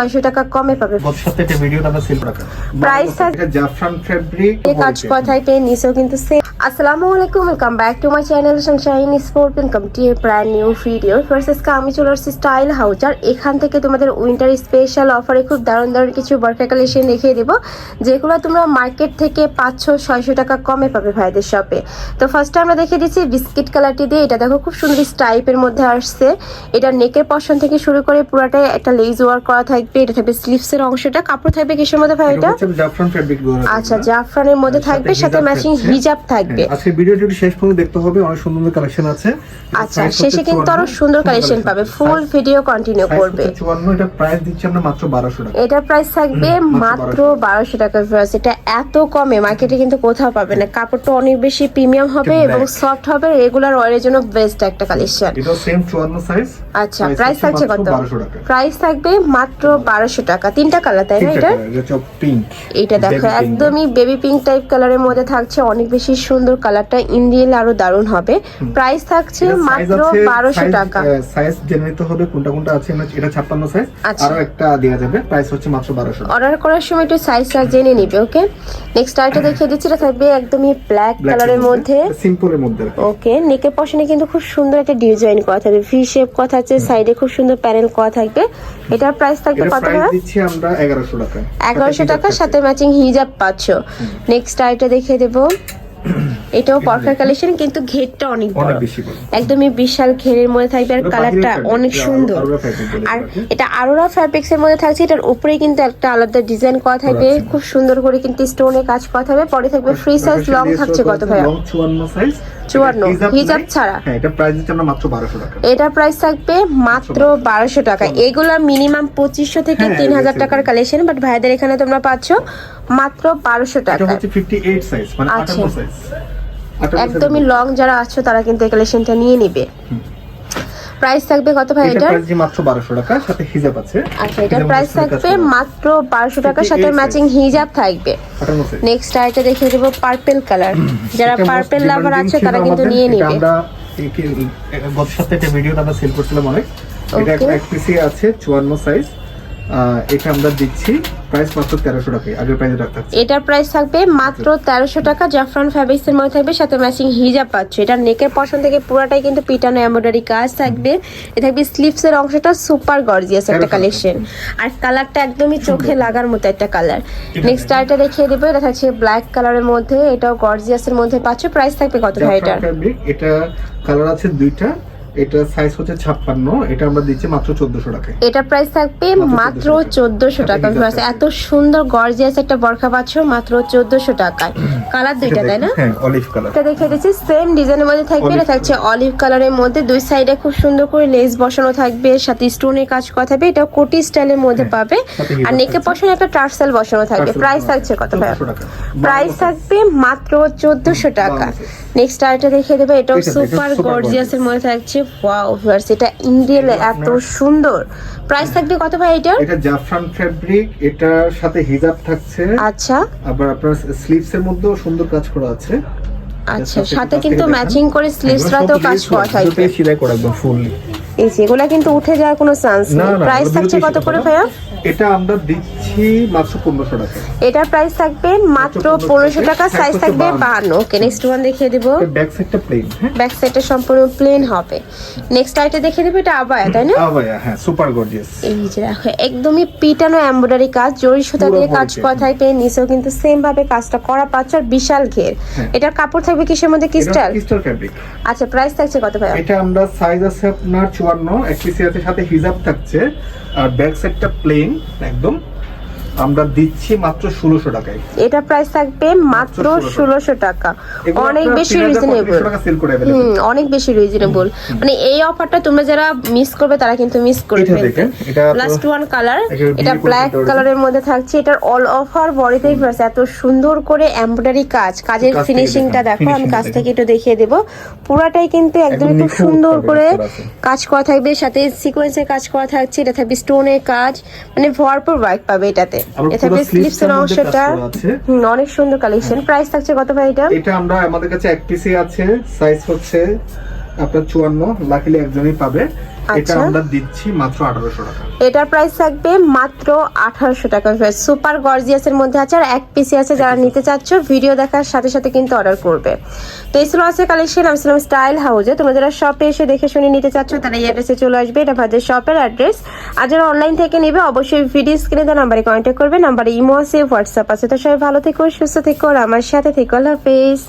ছয়শো টাকা কমে পাবে। সপ্তাহে একটা ভিডিও আমরা সেল থাক- জাফরান ফেব্রিক এই কাজ কথাই পেয়ে নিচেও কিন্তু সেম আসসালামু আলাইকুম welcome back to my channel sunshine sport welcome to a brand new video first আজকে আমি চলে আসছি স্টাইল হাউস আর এখান থেকে তোমাদের উইন্টার স্পেশাল অফারে খুব দারুণ দারুণ কিছু বরফা কালেকশন দেখিয়ে দেবো। যেগুলো তোমরা মার্কেট থেকে পাঁচশো ছয়শো টাকা কমে পাবে ভাইদের শপে তো ফার্স্টে আমরা দেখিয়ে দিচ্ছি বিস্কিট কালারটি দিয়ে। এটা দেখো খুব সুন্দর টাইপের মধ্যে আসছে। এটা নেকের পশন থেকে শুরু করে পুরাটাই একটা লেজ ওয়ার্ক করা থাকবে এটা থাকবে স্লিভসের অংশটা কাপড় থাকবে কিসের মধ্যে ভাই এটা জাফরান ফেব্রিক আচ্ছা জাফরানের মধ্যে থাকবে সাথে ম্যাচিং হিজাব থাকবে। আজকে ভিডিওটি শেষ পর্যন্ত দেখতে হবে অনেক সুন্দর সুন্দর কালেকশন আছে। আচ্ছা শেষে কিন্তু আরও সুন্দর কালেকশন পাবে ফুল ভিডিও কন্টিনিউ করবে। চুয়ান্ন এটা প্রাইস দিচ্ছি আমরা মাত্র বারোশো টাকা। এটার প্রাইস থাকবে মাত্র বারোশো টাকা। ভিউয়ার্স এটা এত কমে মার্কেটে কিন্তু কোথাও পাবে না। কাপড়টা অনেক বেশি প্রিমিয়াম হবে এবং সফট হবে রেগুলার ওয়ারের জন্য বেস্ট একটা কালেকশন এটাও সেম চুয়ান্ন সাইজ আচ্ছা প্রাইস থাকছে কত? প্রাইস থাকবে মাত্র বারোশো টাকা। তিনটা কালার তাই না এটা? এটা দেখো একদমই বেবি পিঙ্ক টাইপ কালারের মধ্যে থাকছে অনেক বেশি সুন্দর কালারটা ইন্ডিয়াল আরও দারুণ হবে। প্রাইস থাকছে মাত্র বারোশো টাকা। সাইজ জেনে নিতে হবে কোনটা কোনটা আছে এটা ছাপ্পান্ন সাইজ আচ্ছা। আরও একটা দেওয়া যাবে প্রাইস হচ্ছে মাত্র বারোশো অর্ডার করার সময় একটু সাইজটা জেনে নিবে ওকে নেক্সট আরেকটা দেখিয়ে দিচ্ছি এটা থাকবে একদমই ব্ল্যাক কালারের মধ্যে সিম্পলের মধ্যে ওকে নেকের পশনে কিন্তু খুব সুন্দর একটা ডিজাইন করা থাকবে। ভি শেপ করা আছে সাইডে খুব সুন্দর প্যানেল করা থাকবে। এটার প্রাইস থাকবে এটা কত প্রাইস দিচ্ছি আমরা এগারোশো টাকা টাকার সাথে ম্যাচিং হিজাব পাচ্ছ। নেক্সট আইটা দেখে দেবো। এটাও পারফেক্ট কালেকশন কিন্তু ঘেরটা অনেক বড়। একদমই বিশাল ঘেরের মধ্যে থাকবে আর কালারটা অনেক সুন্দর। আর এটা আরোরা ফ্যাব্রিক্স এর মধ্যে থাকছে। এটার উপরে কিন্তু একটা আলাদা ডিজাইন করা থাকবে। খুব সুন্দর করে কিন্তু স্টোনে কাজ করা থাকবে। পরে থাকবে ফ্রি সাইজ লং থাকছে কত ভাইয়া? লং চুয়ান্ন সাইজ 54 হিজাব ছাড়া। হ্যাঁ এটা প্রাইস দিচ্ছি আমরা মাত্র বারোশো টাকা। এটার প্রাইস থাকবে মাত্র বারোশো টাকা। এগুলা মিনিমাম পঁচিশশো থেকে হ্যাঁ, তিন হাজার টাকার কালেকশন বাট ভাইদের এখানে তোমরা পাচ্ছ মাত্র বারোশো টাকা মানে আচ্ছা। একদমই লং যারা আছো তারা কিন্তু এই কালেকশনটা নিয়ে নিবে। প্রাইস থাকবে কত ভাই এটা এটা প্রাইস মাত্র বারোশো টাকা সাথে হিজাব আছে। আচ্ছা এটার প্রাইস থাকবে মাত্র বারোশো টাকার সাথে ম্যাচিং হিজাব থাকবে। নেক্সট আইটা দেখিয়ে দেবো পার্পেল কালার যারা এটা পার্পেল লাভার আছে তারা কিন্তু নিয়ে এটা নিবে। আমরা গত সপ্তাহে একটা ভিডিও আমরা সেল করছিলাম অনেক। এটা Okay. এক পিসি আছে চুয়ান্ন সাইজ এটা আমরা দিচ্ছি প্রাইস মাত্র তেরোশো টাকায় আগের প্রাইস থাকছে এটার প্রাইস থাকবে মাত্র তেরোশো টাকা জাফরান ফ্যাব্রিক্স এর মধ্যে থাকবে সাথে ম্যাচিং হিজাব পাচ্ছ। এটা নেকের পশন থেকে পুরাটাই কিন্তু পিটানো এমব্রয়ডারি কাজ থাকবে। এটা থাকবে স্লিভস এর অংশটা সুপার গর্জিয়াস একটা কালেকশন আর কালারটা একদমই চোখে লাগার মতো একটা কালার নেক্সট আরেকটা দেখিয়ে দেবো এটা থাকছে ব্ল্যাক কালারের মধ্যে এটাও গর্জিয়াস এর মধ্যে পাচ্ছ। প্রাইস থাকবে কত ভাই এটার? এটা কালার আছে দুইটা। এটা সাইজ হচ্ছে ছাপ্পান্ন এটা আমরা দিচ্ছি মাত্র চোদ্দশো টাকায়। এটা প্রাইস থাকবে মাত্র মাত্র চোদ্দশো টাকা। সাথে হিজাব এত সুন্দর গর্জিয়াস একটা বরখা পাচ্ছ মাত্র চোদ্দশো টাকায়। কালার দুইটা তাই না? হ্যাঁ অলিভ কালার এটা দেখে দিচ্ছি সেম ডিজাইনের মধ্যে থাকবে এটা থাকছে অলিভ কালারের মধ্যে। দুই সাইডে খুব সুন্দর করে লেস বসানো থাকবে সাথে স্টোনের কাজ করা থাকবে এটা কোটি স্টাইলের মধ্যে পাবে। হ্যাঁ, হিজাব আর নেকে। পশনে একটা টার্সেল বসানো থাকবে। প্রাইস থাকছে কত ভাই প্রাইস থাকবে মাত্র চোদ্দশো টাকা। বারো নেক্সট আরেকটা দেখিয়ে দেবে এটাও সুপার গর্জিয়াস এর মধ্যে থাকছে। ওয়াও ভিউয়ার্স এটা ইন্ডিয়াল এত সুন্দর। প্রাইস থাকবে কত ভাই এটা এটা জাফরান ফেব্রিক এটার সাথে হিজাব থাকছে। আচ্ছা। আবার আপনার স্লিভস এর মধ্যেও সুন্দর কাজ করা আছে। আচ্ছা সাথে কিন্তু ম্যাচিং করে স্লিভসরা তো কাজ করা থাকবে সেটাই সেলাই করা একদম ফুললি এই যেগুলা কিন্তু উঠে যাওয়ার কোনো চান্স নেই। প্রাইস থাকছে কত করে ভাইয়া? এটা আমরা দিচ্ছি মাত্র পনেরোশো টাকা। এটার প্রাইস থাকবে মাত্র 1500 পনেরোশো টাকা সাইজ থাকবে 52 ওকে নেক্সট ওয়ান দেখিয়ে দেবো। ব্যাক সাইডটা প্লেন হ্যাঁ? ব্যাক সাইডটা সম্পূর্ণ প্লেন হবে। নেক্সট আইটা দেখিয়ে দেবো এটা আবায়া তাই না? আবায়া হ্যাঁ সুপার গর্জিয়াস এই যে দেখো একদমই পিটানো এমব্রয়ডারি কাজ জরি সুতা দিয়ে কাজ। করা থাকবে নিচেও কিন্তু সেম ভাবে কাজটা করা পাচ্ছ আর বিশাল ঘের। হ্যাঁ। এটার কাপড় থাকবে কিসের মধ্যে? ক্রিস্টাল ক্রিস্টাল ফ্যাব্রিক আচ্ছা প্রাইস থাকছে কত ভাইয়া? এটা আমরা সাইজ আছে আপনার চুয়ান্ন এক সাথে হিজাব থাকছে। আর ব্যাক সাইডটা প্লেন একদম আমরা দিচ্ছি মাত্র ষোলোশো টাকায়। এটা প্রাইস থাকবে মাত্র ষোলোশো টাকা। অনেক বেশি রিজনেবল 3500 টাকা সেল করে available। হুম অনেক বেশি রিজনেবল মানে এই অফারটা তোমরা যারা মিস করবে তারা কিন্তু মিস করে এটা ফেলবে দেখেন, এটা লাস্ট ওয়ান কালার এটা ব্ল্যাক কালারের মধ্যে থাকছে। এটার অল ওভার বডিতে এত সুন্দর করে এমব্রয়ডারি কাজ। কাজের ফিনিশিংটা দেখো আমি কাছ থেকে একটু দেখিয়ে দেবো। পুরাটাই কিন্তু একদম খুব সুন্দর করে কাজ করা থাকবে। সাথে সিকোয়েন্সের কাজ করা থাকছে। এটা থাকবে স্টোনের কাজ। মানে ভরপুর ওয়ার্ক পাবে এটাতে। স্লিভস sleeves এর অংশটা। অনেক সুন্দর কালেকশন প্রাইস থাকছে কত ভাই এটা? এটা আমরা আমাদের কাছে এক পিসি আছে সাইজ হচ্ছে আপনার চুয়ান্ন লাকিলি একজনই পাবে। এটা আচ্ছা। আমরা দিচ্ছি মাত্র আঠারোশো টাকা। এটার প্রাইস থাকবে মাত্র আঠারোশো টাকা সুপার গর্জিয়াসের মধ্যে আছে আর এক পিসি আছে যারা নিতে চাচ্ছ ভিডিও দেখার সাথে সাথে কিন্তু অর্ডার করবে। তো এই ছিল আছে কালেকশন আমি ছিলাম স্টাইল হাউজে তোমরা যারা শপে এসে দেখে শুনে নিতে চাচ্ছ তারা এই অ্যাড্রেসে চলে আসবে এটা ভাদের শপের অ্যাড্রেস আর যারা অনলাইন থেকে নেবে অবশ্যই ভিডিও স্ক্রিনে দেওয়া নাম্বারে কন্ট্যাক্ট করবে। নাম্বারে ইমো আছে হোয়াটসঅ্যাপ আছে। তো সবাই ভালো থেকো সুস্থ থেকো আর আমার সাথে থেকো। আল্লাহ হাফেজ।